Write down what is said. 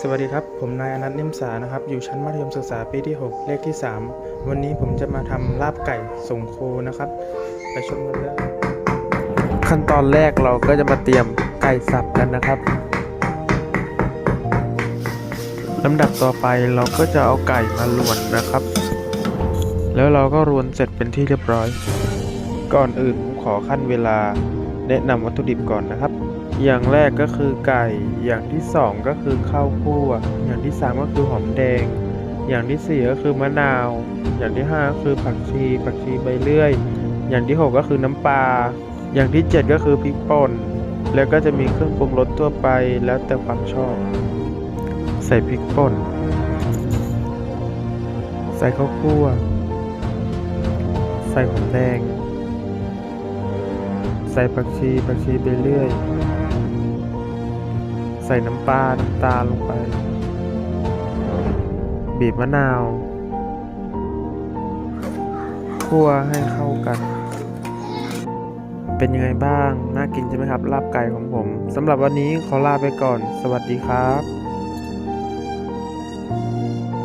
สวัสดีครับ ผมนายอนัทนิ่มสานะครับ อยู่ชั้นมัธยมศึกษาปีที่ 6 เลขที่ 3 วันนี้ผมจะมาทำลาบไก่ส่งโคนะครับ ไปชมกันเลยขั้นตอนแรกเราก็จะมาเตรียมไก่สับกันนะครับลำดับต่อไปเราก็จะเอาไก่มาลวนนะครับ แล้วเราก็รวนเสร็จเป็นที่เรียบร้อย ก่อนอื่นผมขอขั้นเวลาแนะนำวัตถุดิบก่อนนะครับ อย่างแรกก็คือไก่ อย่างที่สองก็คือข้าวคั่ว อย่างที่สามก็คือหอมแดง อย่างที่สี่ก็คือมะนาว อย่างที่ห้าก็คือผักชี ผักชีใบเลื่อย อย่างที่หกก็คือน้ำปลา อย่างที่เจ็ดก็คือพริกป่น แล้วก็จะมีเครื่องปรุงรสทั่วไปแล้วแต่ความชอบ ใส่พริกป่น ใส่ข้าวคั่ว ใส่หอมแดง ใส่ผักชี ผักชีไปเรื่อย ใส่น้ำปลาน้ำตาลลงไป บีบมะนาวคั่วให้เข้ากัน เป็นยังไงบ้าง น่ากินใช่ไหมครับ ลาบไก่ของผมสำหรับวันนี้ขอลาไปก่อน สวัสดีครับ